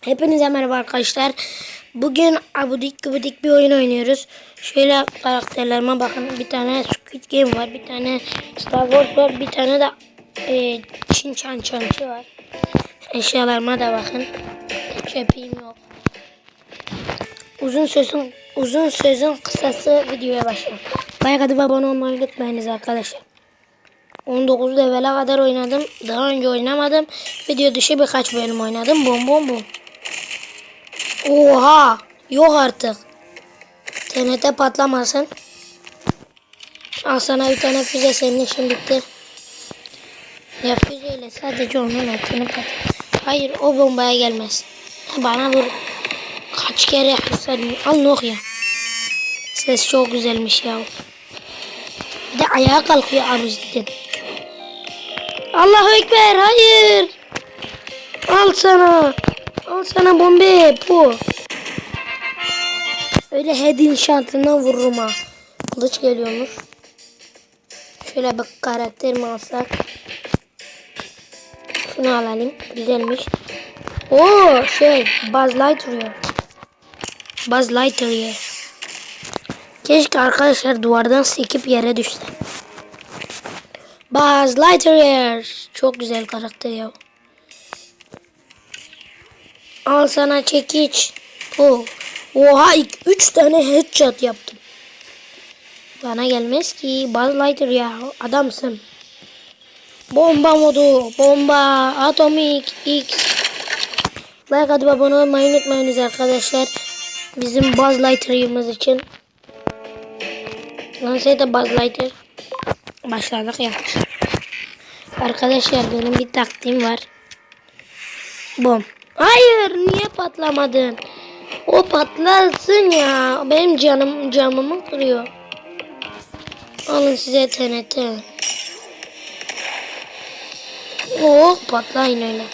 Hepinize merhaba arkadaşlar. Bugün abudik gubidik bir oyun oynuyoruz. Şöyle karakterlerime bakın. Bir tane Squid Game var. Bir tane Star Wars var. Bir tane de e, Çin Çan Çançı var. Eşyalarıma da bakın. Çöpeyim yok. Uzun sözün uzun sözün kısası videoya başlayalım. Like atıp abone olmayı unutmayınız arkadaşlar. 19 levele kadar oynadım. Daha önce oynamadım. Video dışı birkaç bölüm oynadım. Bom bom bom. Oha! Yok artık. TNT patlamasın. Al sana bir tane füze senin işin bitti. Ya füzeyle sadece onun altını pat. Hayır o bombaya gelmez. Bana vur. Kaç kere hasar Al Nokia. Ses çok güzelmiş ya. Bir de ayağa kalkıyor Aruzittin. Allahu Ekber hayır. Al sana. Al sana bombe bu. Öyle head inşaatından vururum ha. Kılıç geliyormuş. Şöyle bir karakterimi alsak. Şunu alalım. Güzelmiş. Oo şey Buzz Lightyear. Buzz Lightyear. Keşke arkadaşlar duvardan sekip yere düşse. Buzz Lightyear. Çok güzel karakter ya. Al sana çekiç. Oh. Oha 3 tane headshot yaptım. Bana gelmez ki. Buzz Lightyear ya. Adamsın. Bomba modu. Bomba. Atomik. X. Like atıp abone olmayı unutmayınız arkadaşlar. Bizim Buzz Lightyear'ımız için. Lansaya da Buzz Lightyear. Başladık ya. Arkadaşlar benim bir taktiğim var. Bom. Hayır niye patlamadın? O patlasın ya. Benim canım camımı kırıyor. Alın size TNT. Oh patlayın öyle.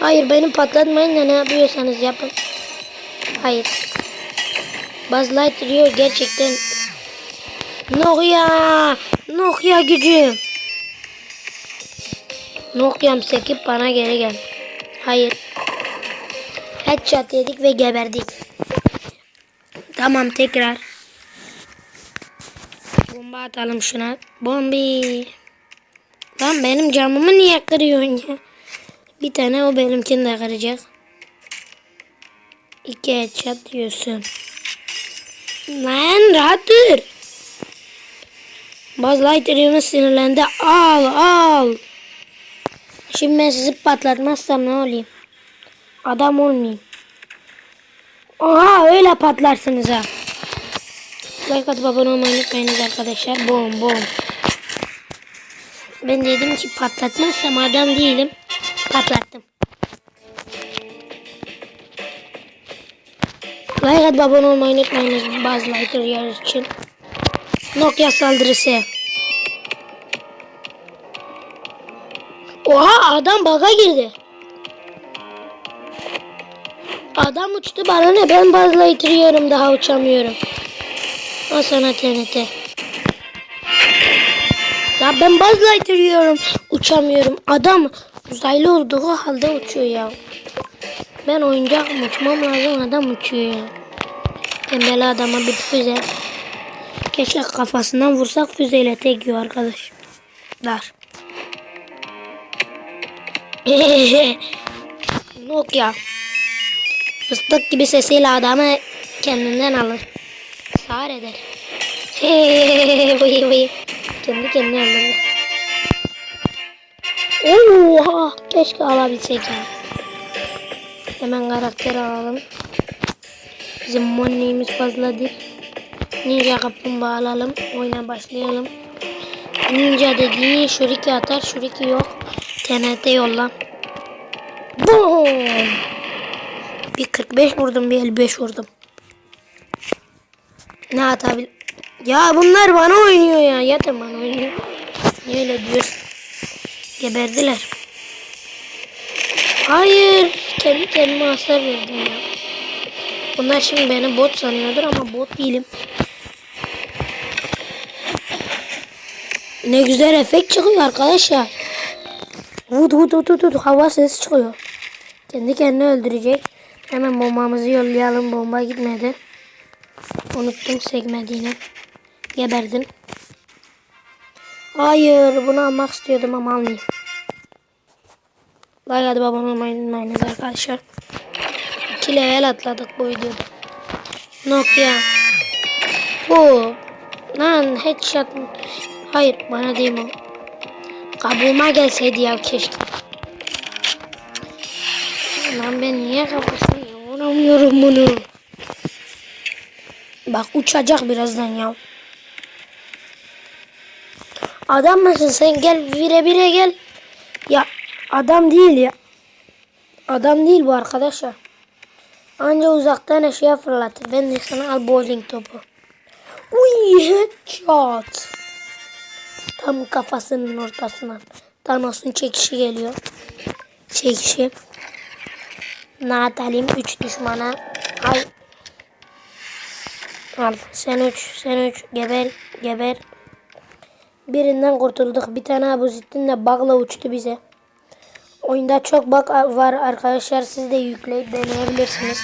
Hayır benim patlatmayın da ne yapıyorsanız yapın. Hayır. Buzz Lightyear gerçekten Nokia! Nokia gücü! Nokia'm sekip bana geri gel. Hayır. Headshot yedik ve geberdik. Tamam tekrar. Bomba atalım şuna. Bombi. Lan benim camımı niye kırıyorsun ya? Bir tane o benimkini de kıracak. İki headshot diyorsun. Lan rahat dur. Buzz Lightyear'ımız sinirlendi. Al al. Şimdi ben sizi patlatmazsam ne olayım? Adam olmayayım. Oha öyle patlarsınız ha. Like atıp abone olmayı unutmayınız arkadaşlar. Bom bom. Ben dedim ki patlatmazsam adam değilim. Patlattım. Like atıp abone olmayı unutmayınız Buzz Lightyear için. Nokia saldırısı. Oha adam baga girdi. Adam uçtu bana ne ben bazla itiriyorum daha uçamıyorum. O sana TNT. Ya ben bazla itiriyorum uçamıyorum. Adam uzaylı olduğu halde uçuyor ya. Ben oyuncak uçmam lazım adam uçuyor ya. Tembel adama bir füze. Keşke kafasından vursak füzeyle tek yiyor arkadaş. Dar. Nokia. Fıstık gibi sesiyle adamı kendinden alır. Sağır eder. vıy vıy. Kendi kendine öldürdü. Oha! Keşke alabilsek ya. Hemen karakter alalım. Bizim moneyimiz fazla değil. Ninja kaplumbağa alalım. Oyuna başlayalım. Ninja dediği şuriki atar. Şuriki yok. TNT yolla. Boom! Bir 45 vurdum bir 55 vurdum. Ne atabil... Ya bunlar bana oynuyor ya. Yatın bana oynuyor. Niye öyle diyorsun? Geberdiler. Hayır. Kendi kendime hasar verdim ya. Bunlar şimdi beni bot sanıyordur ama bot değilim. Ne güzel efekt çıkıyor arkadaşlar. Vud vud vud vud hava sesi çıkıyor. Kendi kendini öldürecek. Hemen bombamızı yollayalım. Bomba gitmedi. Unuttum sekmediğini. Geberdin. Hayır bunu almak istiyordum ama almayayım. Like hadi babam olmayı unutmayınız arkadaşlar. 2 level atladık bu videoda. Nokia. Bu. Lan headshot. Hayır bana değil mi? Kabuğuma gelseydi ya keşke. Lan ben niye kafasını vuramıyorum bunu? Bak uçacak birazdan ya. Adam mısın sen gel bire bire gel. Ya adam değil ya. Adam değil bu arkadaşlar. Anca uzaktan eşya fırlatır. Ben de sana al bowling topu. Uy headshot. Tam kafasının ortasına. Thanos'un çekişi geliyor. Çekişi. Natalim 3 düşmana. Ay. Al sen 3 sen 3 geber geber. Birinden kurtulduk. Bir tane Abu Zittin de bug'la uçtu bize. Oyunda çok bug var arkadaşlar. Siz de yükleyip deneyebilirsiniz.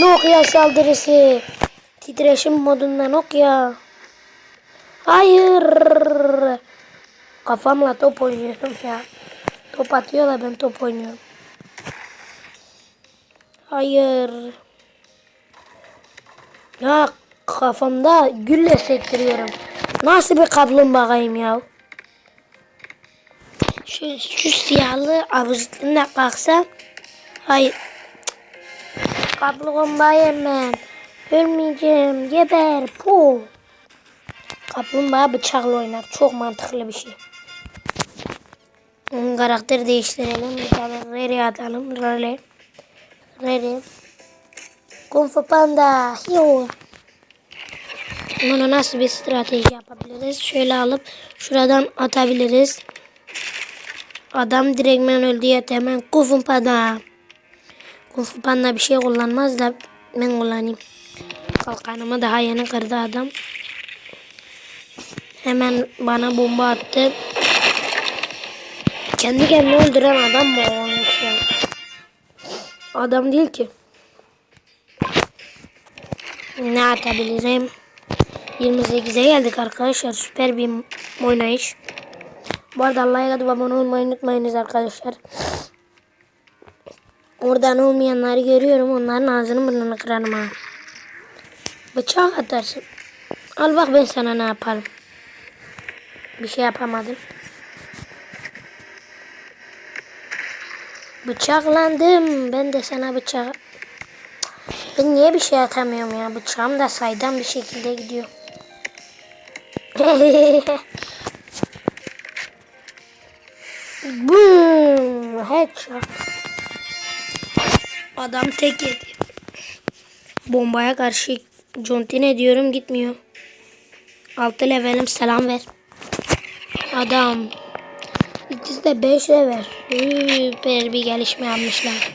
Nokia saldırısı. Titreşim modunda Nokia. Hayır. Kafamla top oynuyorum ya. Top atıyorlar ben top oynuyorum. Hayır. Ya kafamda gülle sektiriyorum. Nasıl bir kaplumbağayım ya? Şu, şu siyahlı avuzluğuna kalksa. Hayır. Kaplumbağayım ben. Ölmeyeceğim. Geber. Pu. Kaplumbağa bıçakla oynar. Çok mantıklı bir şey. Onun karakteri değiştirelim. Bir tane Rere atalım. Rere. Rere. Kung Fu Panda. Yo. Bunu nasıl bir strateji yapabiliriz? Şöyle alıp şuradan atabiliriz. Adam direktmen öldü ya hemen Kung Fu Panda. Kung Fu Panda bir şey kullanmaz da ben kullanayım. Kalkanımı daha yeni kırdı adam. Hemen bana bomba attı. Kendi kendini öldüren adam ya? Adam değil ki. Ne atabilirim? 28'e geldik arkadaşlar. Süper bir oynayış. Bu arada Allah'a emanet abone olmayı unutmayınız arkadaşlar. Oradan olmayanları görüyorum. Onların ağzını burnunu kırarım ha. Bıçak atarsın. Al bak ben sana ne yaparım. Bir şey yapamadım. Bıçaklandım. Ben de sana bıçak... Ben niye bir şey atamıyorum ya? Bıçağım da saydam bir şekilde gidiyor. Boom! Headshot. Adam tek yedi. Bombaya karşı Jontine diyorum gitmiyor. Altı levelim selam ver. Adam. İkisi de 5 level. Süper bir gelişme yapmışlar.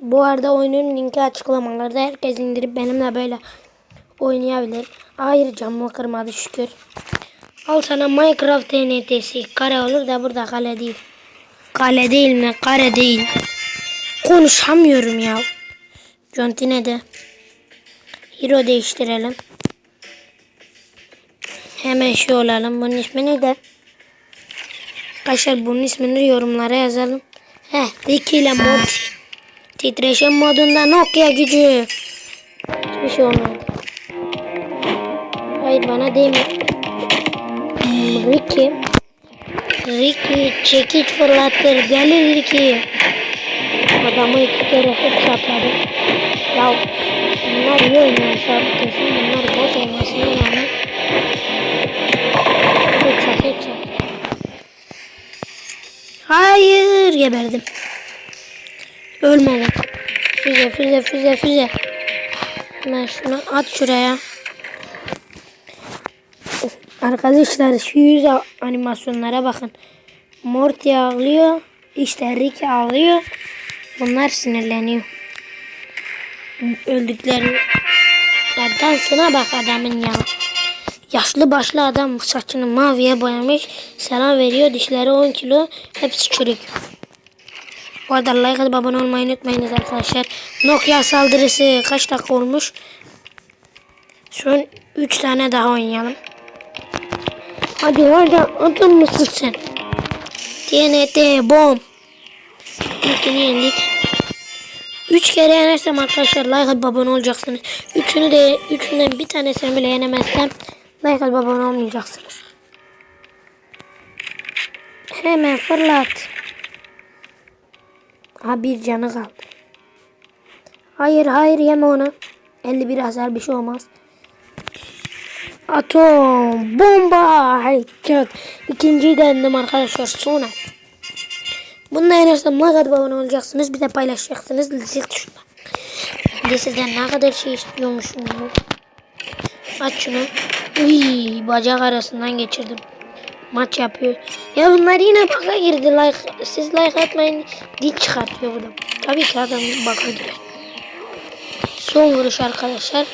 Bu arada oyunun linki açıklamalarda herkes indirip benimle böyle oynayabilir. Hayır camımı kırmadı şükür. Al sana Minecraft TNT'si. Kare olur da burada kale değil. Kale değil mi? Kare değil. Konuşamıyorum ya. Jontine de. Hero değiştirelim. Hemen şey olalım. Bunun ismi neydi? Arkadaşlar bunun ismini yorumlara yazalım. Heh, Ricky ile Morty. Titreşim modunda Nokia gücü. Hiçbir şey olmadı. Hayır bana? Hmm, Ricky. Ricky çekiç fırlatır. Gelir Ricky. Adamı iki kere headshotladı. Ya bunlar iyi. Kesin bunlar geberdim. Ölme lan. Füze füze füze füze. Hemen şunu at şuraya. Arkadaşlar şu yüz animasyonlara bakın. Morty ağlıyor. İşte Rick ağlıyor. Bunlar sinirleniyor. Öldüklerini. Ya dansına bak adamın ya. Yaşlı başlı adam saçını maviye boyamış. Selam veriyor. Dişleri 10 kilo. Hepsi çürük. Bu arada like atıp abone olmayı unutmayınız arkadaşlar. Nokia saldırısı kaç dakika olmuş? Son 3 tane daha oynayalım. Hadi hadi atın mısın sen? TNT bom. İlkini yendik. 3 kere yenersem arkadaşlar like atıp abone olacaksınız. Üçünü de üçünden bir tanesini bile yenemezsem like atıp abone olmayacaksınız. Hemen fırlat. Ha bir canı kaldı. Hayır hayır yeme onu. 51 hasar bir şey olmaz. Atom bomba headshot. İkinciyi dendim arkadaşlar sonra. Bununla yenersem ne kadar abone olacaksınız bir de paylaşacaksınız zil tuşuna. Bir de sizden ne kadar şey istiyormuşum. Aç şunu. Uy, bacak arasından geçirdim. Maç yapıyor. Ya bunlar yine baka girdi. Like, siz like atmayın. Dil çıkartıyor bu da. Tabii ki adam baka girer. Son vuruş arkadaşlar.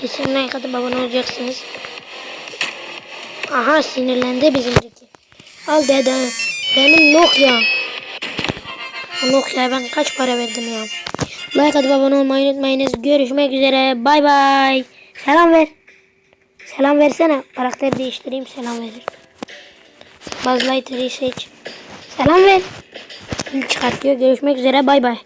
Kesin like atıp abone olacaksınız. Aha sinirlendi bizimdeki. Al dede. Benim Nokia. Nokia'ya ben kaç para verdim ya. Like atıp abone olmayı unutmayınız. Görüşmek üzere. Bay bay. Selam ver. Selam versene. Karakter değiştireyim selam verir. Buzz Lightyear'ı seç. Selam ver. Pil çıkartıyor. Görüşmek üzere. Bay bay.